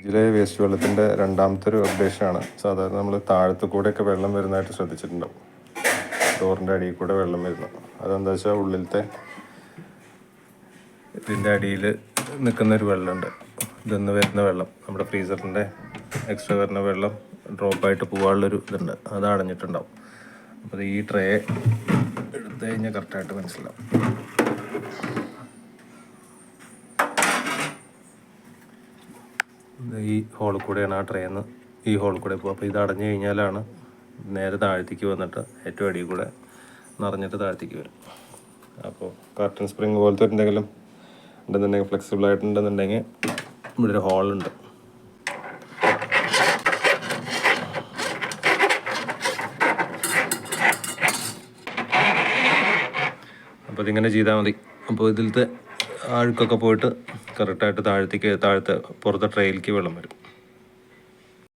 ഇതിലെ വേസ്റ്റ് വെള്ളത്തിന്റെ രണ്ടാമത്തെ ഒരു അപ്ഡേഷനാണ് സാധാരണ നമ്മൾ താഴത്തു കൂടെയൊക്കെ വെള്ളം വരുന്നതായിട്ട് ശ്രദ്ധിച്ചിട്ടുണ്ടാവും. ഡോറിന്റെ അടിയിൽ കൂടെ വെള്ളം വരുന്നു. അതെന്താ വെച്ചാൽ ഉള്ളിലത്തെ ഇതിന്റെ അടിയിൽ നിൽക്കുന്ന ഒരു വെള്ളമുണ്ട്. ഇതെന്ന് വരുന്ന വെള്ളം നമ്മുടെ ഫ്രീസറിന്റെ എക്സ്ട്രാ വരുന്ന വെള്ളം ഡ്രോപ്പായിട്ട് പോകാനുള്ളൊരു ഇതുണ്ട്. അത് അടഞ്ഞിട്ടുണ്ടാവും. അപ്പോൾ ഈ ട്രേ എടുത്തു കഴിഞ്ഞാൽ കറക്റ്റായിട്ട് മനസ്സിലാവും. ഈ ഹോളിൽ കൂടെയാണ് ആ ട്രെയിൻ ഈ ഹോളിൽ കൂടെ പോകുക അപ്പോൾ ഇത് അടഞ്ഞു കഴിഞ്ഞാലാണ് നേരെ താഴത്തേക്ക് വന്നിട്ട് ഏറ്റവും അടിയിൽ കൂടെ നിറഞ്ഞിട്ട് താഴത്തേക്ക് വരും. അപ്പോൾ കാർട്ടൺ സ്പ്രിങ് പോലത്തെ എന്തെങ്കിലും ഉണ്ടെന്നുണ്ടെങ്കിൽ ഫ്ലെക്സിബിൾ ആയിട്ടുണ്ടെന്നുണ്ടെങ്കിൽ ഇവിടെ ഒരു ഹോളുണ്ട് അപ്പോൾ ഇതിങ്ങനെ ചെയ്താൽ മതി. അപ്പോൾ ഇതിലത്തെ അഴുക്കൊക്കെ പോയിട്ട് കറക്റ്റായിട്ട് താഴത്തേക്ക് താഴത്തെ പുറത്തെ ട്രെയിലേക്ക് വെള്ളം വരും.